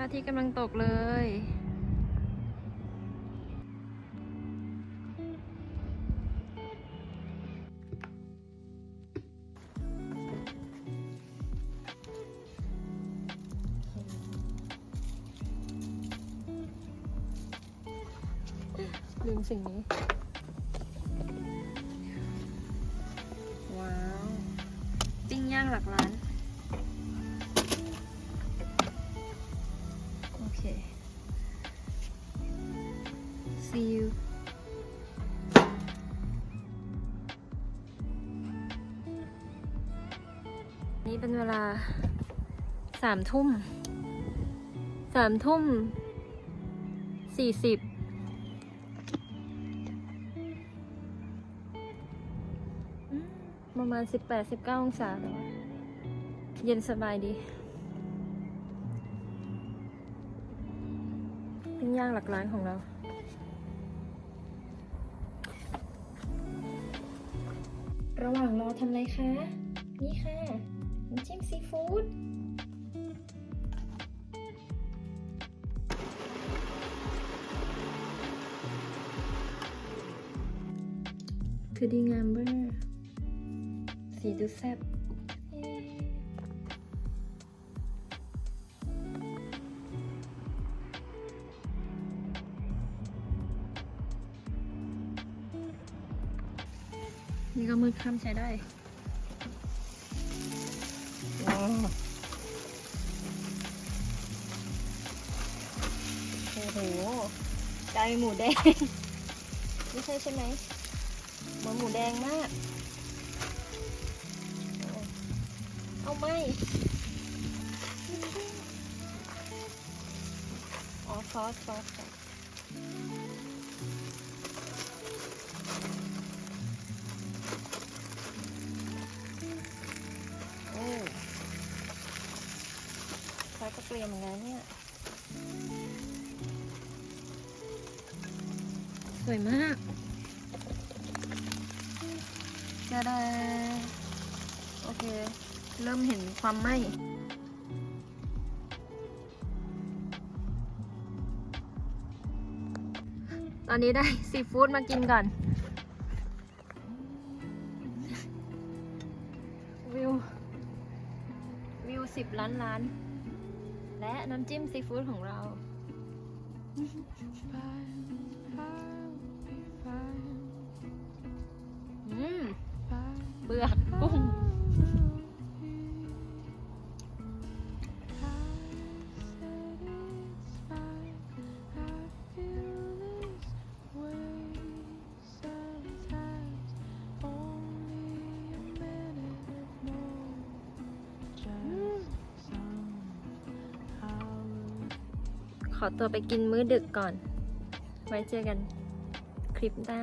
ระอาทิตย์กำลังตกเลยลืมสิ่งนี้ ว้าว ปิ้งย่างหลักร้าน see you นี่เป็นเวลาสามทุ่มสามทุ่มสี่สิบประมาณสิบแปดสิบเก้าองศา เย็นสบายดีปิ้งย่างหลักร้านของเรา ระหว่างรอทำอะไรคะ นี่ค่ะน้ำจิ้มซีฟู้ดคือดีงามเบอร์สีดูแซ่บ นี่ก็มืดค่ำใช้ได้ว้าวโอ้โหไก่หมูแดง ไม่ใช่ใช่ไหมหมันหมูแดงมาก เอาไหมอ๋ออสซอสซอส โอ้ซอสก็เปลี่ยนเหมือนกันเนี่ยสวยมากจะได้โอเค เริ่มเห็นความไหม้ตอนนี้ได้ซีฟู้ดมากินก่อน วิววิวสิบล้านล้าน และน้ำจิ้มซีฟู้ดของเรา ขอตัวไปกินมื้อดึกก่อน ไว้เจอกันคลิปหน้า